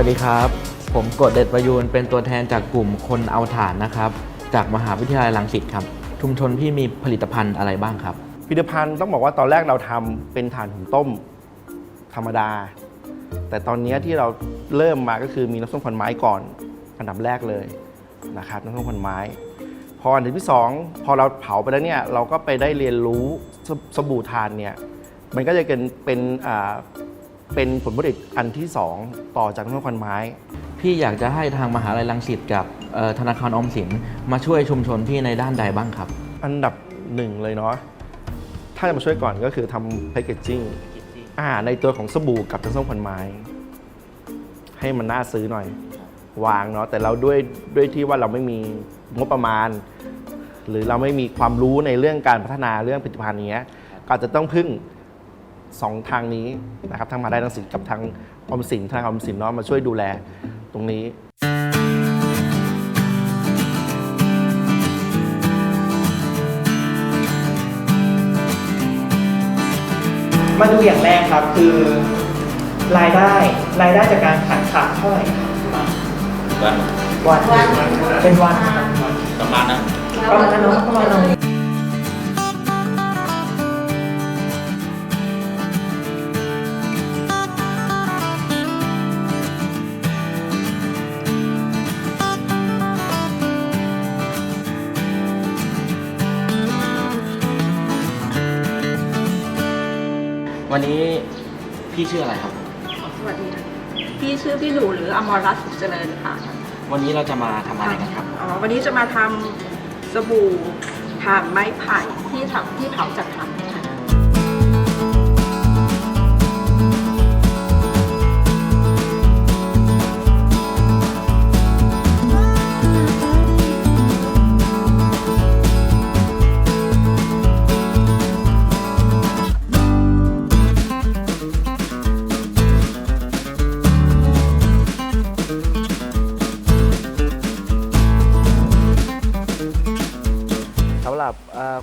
วัสดีครับ ผมกฎเดชประยูนเป็นตัวแทนจากกลุ่มคนเอาถ่านนะครับ จากมหาวิทยาลัยรังสิตครับ ชุมชนพี่มีผลิตภัณฑ์อะไรบ้างครับ ผลิตภัณฑ์ต้องบอกว่าตอนแรกเราทำเป็นถ่านหุงต้มธรรมดา แต่ตอนนี้ที่เราเริ่มมาก็คือมีน้ำส้มควันไม้ก่อนอันดับแรกเลยนะครับน้ำส้มควันไม้ พออันดับที่สองพอเราเผาไปแล้วเนี่ยเราก็ไปได้เรียนรู้สสบู่ถ่านเนี่ยมันก็จะเป็นเป็นอ่า เป็นผลผลิตอันที่สองต่อจากน้ำส้มควันไม้ พี่อยากจะให้ทางมหาลัยรังสิตกับเอ่อธนาคารออมสินมาช่วยชุมชนพี่ในด้านใดบ้างครับ อันดับหนึ่งเลยเนาะถ้าจะมาช่วยก่อนก็คือทำแพคเกจจิ้งอ่าในตัวของสบู่กับน้ำส้มควันไม้ ให้มันน่าซื้อหน่อย วางเนาะแต่เราด้วยด้วยที่ว่าเราไม่มีงบประมาณ หรือเราไม่มีความรู้ในเรื่องการพัฒนาเรื่องผลิตภัณฑ์นี้ยก็อาจจะต้องพึ่ง สองทางนี้นะครับทางมหาได้ทังสินกับทางออมสินทางออมสินเนาะมาช่วยดูแลตรงนี้มาดูอย่างแรกครับคือรายได้รายได้จากการขายขาดเท่าไหร่ครับวันวันเป็นวันครับประมาณนั้นประมาณนั้นเนาะประมาณนั้น วันนี้พี่ชื่ออะไรครับ สวัสดีค่ะพี่ชื่อพี่หนูหรืออมรรัตน์สุขเจริญค่ะวันนี้เราจะมาทำอะไรกันครับ อ๋อวันนี้จะมาทำสบู่ถ่านไม้ไผ่ที่ทำที่เผาจากถ่าน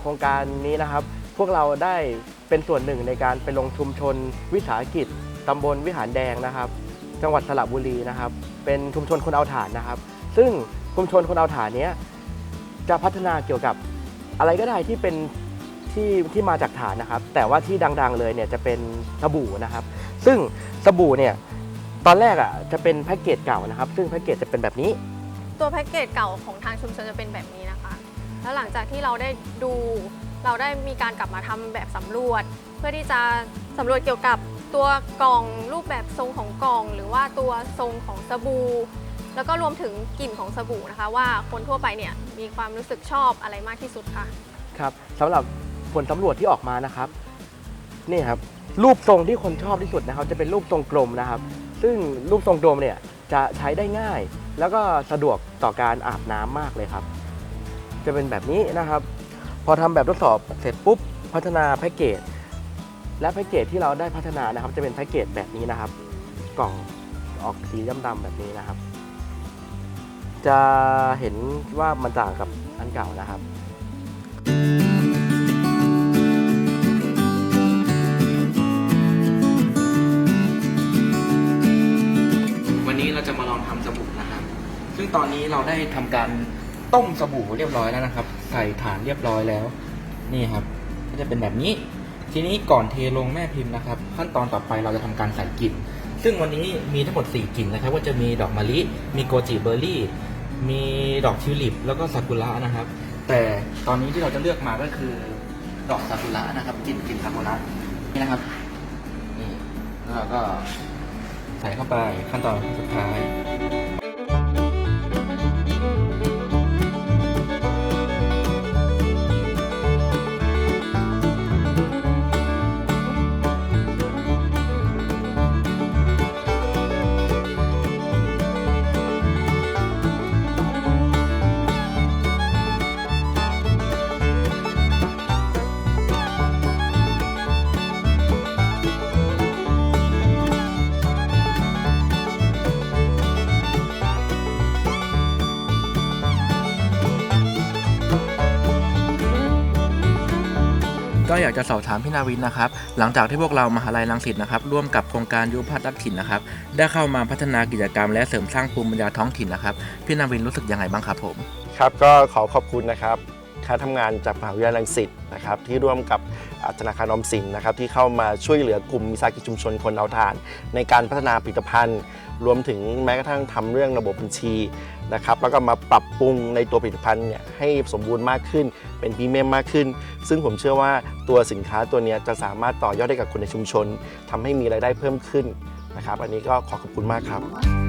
ครงการนี้นะครับ พวกเราได้เป็นส่วนหนึ่งในการไปลงชุมชนวิสาหกิจตำบลวิหารแดงนะครับ จังหวัดสระบุรีนะครับ เป็นชุมชนคนเอาถ่านนะครับ ซึ่งชุมชนคนเอาถ่านนี้จะพัฒนาเกี่ยวกับอะไรก็ได้ที่เป็นที่ที่มาจากถ่านนะครับ แต่ว่าที่ดังๆเลยเนี่ยจะเป็นสบู่นะครับ ซึ่งสบู่เนี่ยตอนแรกอะจะเป็นแพ็กเกจเก่านะครับ ซึ่งแพ็กเกจจะเป็นแบบนี้ ตัวแพ็กเกจเก่าของทางชุมชนจะเป็นแบบนี้นะคะ แล้วหลังจากที่เราได้ดู เราได้มีการกลับมาทำแบบสำรวจ เพื่อที่จะสำรวจเกี่ยวกับตัวกล่องรูปแบบทรงของกล่อง หรือว่าตัวทรงของสบู่แล้วก็รวมถึงกลิ่นของสบู่นะคะ ว่าคนทั่วไปเนี่ยมีความรู้สึกชอบอะไรมากที่สุดค่ะครับสำหรับผลสำรวจที่ออกมานะครับนี่ครับรูปทรงที่คนชอบที่สุดนะครับ จะเป็นรูปทรงกลมนะครับ ซึ่งรูปทรงกลมเนี่ยจะใช้ได้ง่าย แล้วก็สะดวกต่อการอาบน้ำมากเลยครับ จะเป็นแบบนี้นะครับ พอทำแบบทดสอบเสร็จปุ๊บพัฒนาแพ็กเกจและแพ็กเกจที่เราได้พัฒนานะครับ จะเป็นแพ็กเกจแบบนี้นะครับ กล่องออกสีดำๆแบบนี้นะครับ จะเห็นว่ามันต่างกับอันเก่านะครับวันนี้เราจะมาลองทำสบู่นะครับ ซึ่งตอนนี้เราได้ทำการ ต้มสบู่เรียบร้อยแล้วนะครับ ใส่ฐานเรียบร้อยแล้ว นี่ครับ ก็จะเป็นแบบนี้ ทีนี้ก่อนเทลงแม่พิมพ์นะครับ ขั้นตอนต่อไปเราจะทำการใส่กลิ่น ซึ่งวันนี้มีทั้งหมด 4กลิ่นนะครับ ว่าจะมีดอกมะลิ มีโกจิเบอร์รี่ มีดอกทิวลิป แล้วก็ซากุระนะครับ แต่ตอนนี้ที่เราจะเลือกมาก็คือดอกซากุระนะครับกลิ่นกลิ่นซากุระนี่นะครับ นี่แล้วก็ใส่เข้าไปขั้นตอนสุดท้าย ก็อยากจะสอบถามพี่นาวินนะครับ หลังจากที่พวกเรามหาลัยรังสิตนะครับ ร่วมกับโครงการยุพัฒน์รักถิ่นนะครับ ได้เข้ามาพัฒนากิจกรรม และเสริมสร้างภูมิปัญญาท้องถิ่นนะครับ พี่นาวินรู้สึกยังไงบ้างครับผม ครับก็ขอขอบคุณนะครับ คณะทำงานจากมหาวิทยาลัยรังสิตนะครับที่ร่วมกับธนาคารออมสินนะครับที่เข้ามาช่วยเหลือกลุ่มวิสาหกิจชุมชนคนเอาทาน ในการพัฒนาผลิตภัณฑ์ รวมถึงแม้กระทั่งทำเรื่องระบบบัญชีนะครับแล้วก็มาปรับปรุงในตัวผลิตภัณฑ์เนี่ยให้สมบูรณ์มากขึ้น เป็นพรีเมียมมากขึ้น ซึ่งผมเชื่อว่าตัวสินค้าตัวนี้จะสามารถต่อยอดให้กับคนในชุมชนทำให้มีรายได้เพิ่มขึ้นนะครับอันนี้ก็ขอขอบคุณมากครับ